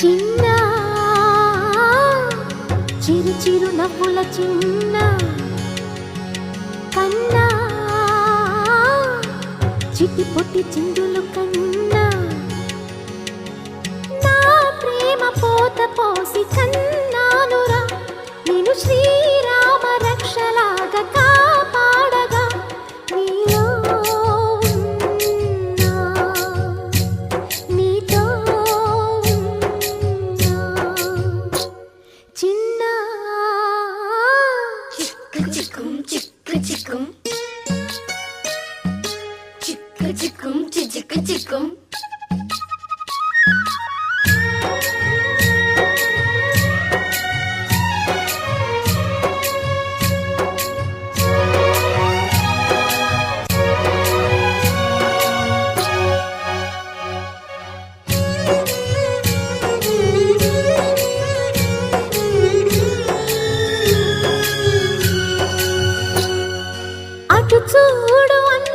చిన్న చిరు చిరు నవ్వుల చిన్న కన్నా చిట్టి పొట్టి చిందులు కన్నా. నా ప్రేమ పోత పోసి చిక్కుం చిచిక్కు చిక్కుం అటు చూడు అన్న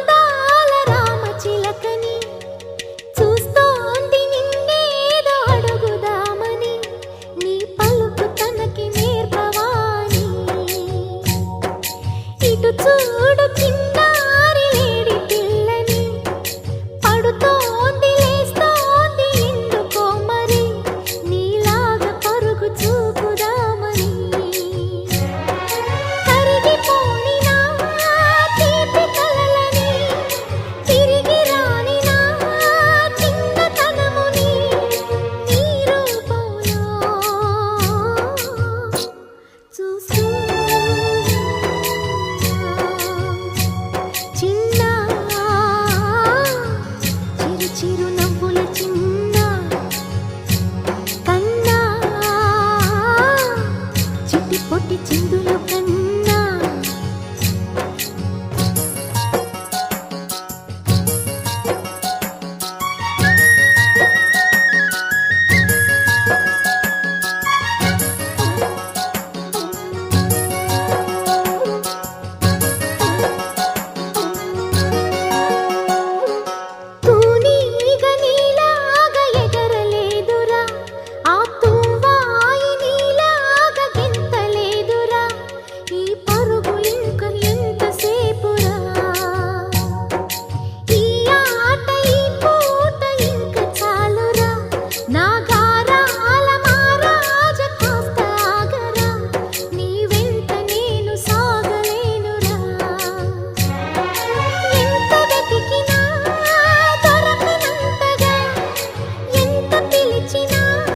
చూడు కంటి చిందులు కన్ను